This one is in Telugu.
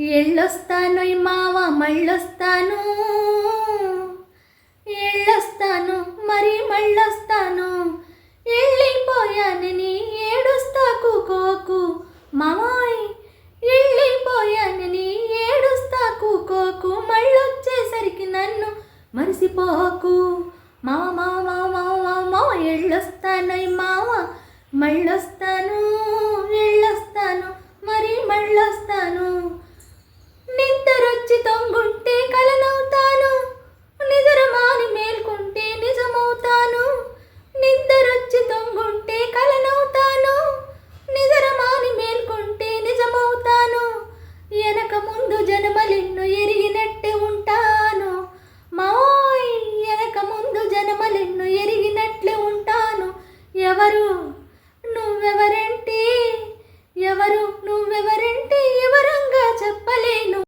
ఎళ్ళొస్తాను మావ మళ్ళొస్తాను. ఎళ్ళొస్తాను మరి మళ్ళొస్తాను. వెళ్ళిపోయానని ఏడుస్తా కుకోకు. మావాయ్ వెళ్ళిపోయానని ఏడుస్తా కుకోకు. మళ్ళొచ్చేసరికి నన్ను మరిసిపోకు. మావ మావా మావా ఎళ్ళొస్తాను మావ మళ్ళొస్తాను వెళ్ళొస్తాను మరి మళ్ళొస్తాను. ఎవరు